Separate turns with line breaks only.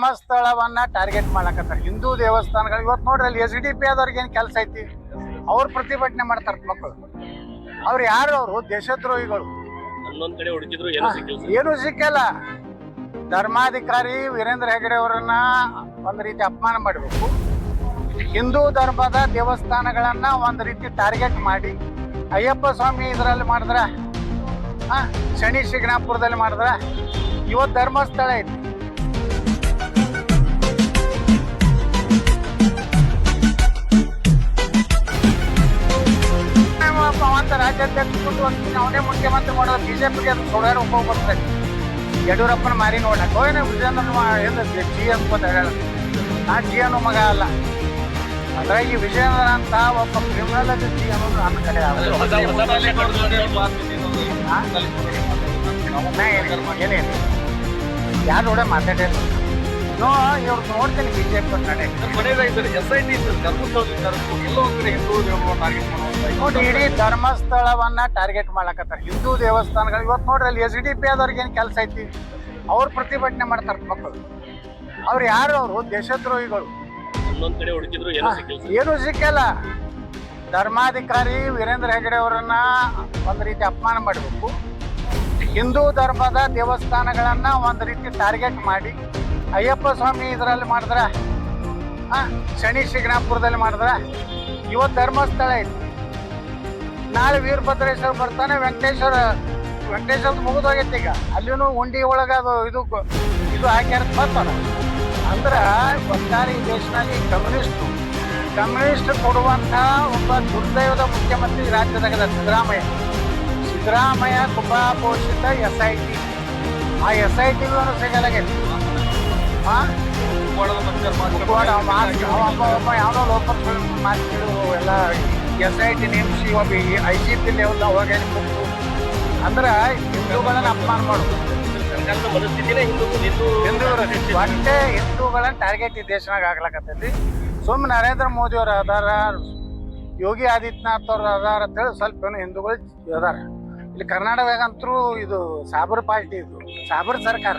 ಧರ್ಮಸ್ಥಳವನ್ನ target ಮಾಡಕತ್ತಾರ. ಹಿಂದೂ ದೇವಸ್ಥಾನಗಳು ಇವತ್ತು ನೋಡ್ರಿ ಅಲ್ಲಿ ಎಸ್ ಡಿ ಪಿ ಆದವ್ರಿಗೆ ಏನು ಕೆಲಸ ಐತಿ? ಅವ್ರು ಪ್ರತಿಭಟನೆ ಮಾಡ್ತಾರ ಮಕ್ಕಳು ಅವ್ರು ಯಾರು? ಅವರು ದೇಶದ್ರೋಹಿಗಳು.
ಏನು ಸಿಕ್ಕಿಲ್ಲ
ಧರ್ಮಾಧಿಕಾರಿ ವೀರೇಂದ್ರ ಹೆಗಡೆ ಅವರನ್ನ ಒಂದು ರೀತಿ ಅಪಮಾನ ಮಾಡಬೇಕು. ಹಿಂದೂ ಧರ್ಮದ ದೇವಸ್ಥಾನಗಳನ್ನ ಒಂದು ರೀತಿ ಟಾರ್ಗೆಟ್ ಮಾಡಿ. ಅಯ್ಯಪ್ಪ ಸ್ವಾಮಿ ಇದರಲ್ಲಿ ಮಾಡಿದ್ರ? ಶನಿ ಶಿಗ್ನಾಪುರದಲ್ಲಿ ಮಾಡಿದ್ರ? ಇವತ್ತು ಧರ್ಮಸ್ಥಳ ಐತಿ. ಅವಂತ ರಾಜ್ಯಾಧ್ಯಕ್ಷ ಕೊಟ್ಟು ಒಂದು ಅವನೇ ಮುಖ್ಯಮಂತ್ರಿ ಮಾಡೋದು ಬಿಜೆಪಿಗೆ ಅದು ರೂಪ ಹೋಗ್ಬರ್ತದೆ ಯಡಿಯೂರಪ್ಪನ ಮಾರಿ ನೋಡಕ್ಕೆ ಹೋಯ್ನ ವಿಜಯೇಂದ್ರ ಜಿ ಅಂತ ಹೇಳ. ನಾ ಜಿ ಅನ್ನೋ ಮಗ ಅಲ್ಲ. ಈ ವಿಜಯೇಂದ್ರ ಅಂತ ಒಬ್ಬ ಕ್ರಿಮಿನಲ್ ಜಿ ಅನ್ನೋದು ನನ್ನ ಕಡೆ ಏನೇನು ಯಾರು ಕೂಡ ಮಾತಾಡಿಲ್ಲ ಇವ್ರು ನೋಡ್ತೀನಿ ಬಿಜೆಪಿ ಕಡೆ.
ಎಸ್ ಐ ಟಿ ಸರ್ ಧರ್ಮಸ್ಥಳದಿಂದ ಎಲ್ಲೋ ಒಂದ್ ಕಡೆ ಹಿಂದೂ ದೇವರು ಟಾರ್ಗೆಟ್ ಮಾಡುವಂತ
ನೋಡಿ ಇಡೀ ಧರ್ಮಸ್ಥಳವನ್ನ ಟಾರ್ಗೆಟ್ ಮಾಡಕತ್ತಾರ. ಹಿಂದೂ ದೇವಸ್ಥಾನಗಳು ಇವತ್ತು ನೋಡ್ರಿ ಅಲ್ಲಿ ಎಸ್ ಡಿ ಪಿ ಆದವ್ರಿಗೆ ಏನ್ ಕೆಲಸ ಐತಿ? ಅವ್ರು ಪ್ರತಿಭಟನೆ ಮಾಡ್ತಾರೆ ಮಕ್ಕಳು ಅವ್ರು ಯಾರು? ಅವರು ದೇಶದ್ರೋಹಿಗಳು.
ಏನು ಸಿಕ್ಕಲ್ಲ
ಧರ್ಮಾಧಿಕಾರಿ ವೀರೇಂದ್ರ ಹೆಗಡೆ ಅವರನ್ನ ಒಂದ್ ರೀತಿ ಅಪಮಾನ ಮಾಡಬೇಕು. ಹಿಂದೂ ಧರ್ಮದ ದೇವಸ್ಥಾನಗಳನ್ನ ಒಂದು ರೀತಿ ಟಾರ್ಗೆಟ್ ಮಾಡಿ. ಅಯ್ಯಪ್ಪ ಸ್ವಾಮಿ ಇದರಲ್ಲಿ ಮಾಡಿದ್ರ ಶನಿ ಶಿಗ್ನಾಪುರದಲ್ಲಿ ಮಾಡಿದ್ರ ಇವತ್ತು ಧರ್ಮಸ್ಥಳ ಐತಿ. ನಾಳೆ ವೀರಭದ್ರೇಶ್ವರ ಬರ್ತಾನೆ, ವೆಂಕಟೇಶ್ವರ ವೆಂಕಟೇಶ್ವರ ಮುಗಿದು ಹೋಗೈತಿ ಈಗ. ಅಲ್ಲಿನೂ ಉಂಡಿ ಒಳಗೆ ಅದು ಇದು ಇದು ಹಾಕ್ಯಾರ ಬರ್ತಾರ ಅಂದ್ರೆ ಒಟ್ಟಾರೆ ಈ ದೇಶದಲ್ಲಿ ಕಮ್ಯುನಿಸ್ಟ್ ಕಮ್ಯುನಿಸ್ಟ್ ಕೊಡುವಂತಹ ಒಬ್ಬ ದುರ್ದೈವದ ಮುಖ್ಯಮಂತ್ರಿ ರಾಜ್ಯದಾಗ ಸಿದ್ದರಾಮಯ್ಯ. ಸಿದ್ದರಾಮಯ್ಯ ಕುಪಾಪೋಷಿತ ಎಸ್ ಐ ಟಿ ಆ? ಎಸ್ ಐ ಟಿ ಸಿಗಲಾಗೈತಿ ಒಬ್ಬ ಲೋಕಲ್ ಮಾತುಗಳು ಎಲ್ಲ ಎಸ್ ಐ ಟಿ ನೇಮಿಸಿ ಒಬ್ಬ ಐ ಜಿ ಪಿ ಲೆವೆಲ್ ಅವಾಗ ಕೊಟ್ಟು ಅಂದ್ರೆ ಹಿಂದೂಗಳನ್ನ ಅಪಮಾನ ಮಾಡೋದು
ಹಿಂದೂ
ಒಟ್ಟೆ ಹಿಂದೂಗಳನ್ನ ಟಾರ್ಗೆಟ್ ಈ ದೇಶನಾಗ ಆಗ್ಲಕತ್ತೈತಿ ಸುಮ್ಮನೆ ನರೇಂದ್ರ ಮೋದಿ ಅವ್ರ ಅದಾರ, ಯೋಗಿ ಆದಿತ್ಯನಾಥ್ ಅವ್ರ ಅದಾರ ಅಂತೇಳಿ ಸ್ವಲ್ಪ ಹಿಂದೂಗಳು ಅದಾರ. ಇಲ್ಲಿ ಕರ್ನಾಟಕದಾಗಂತರೂ ಇದು ಸಾಬರ್ ಪಾರ್ಟಿ ಇದು ಸಾಬರ್ ಸರ್ಕಾರ.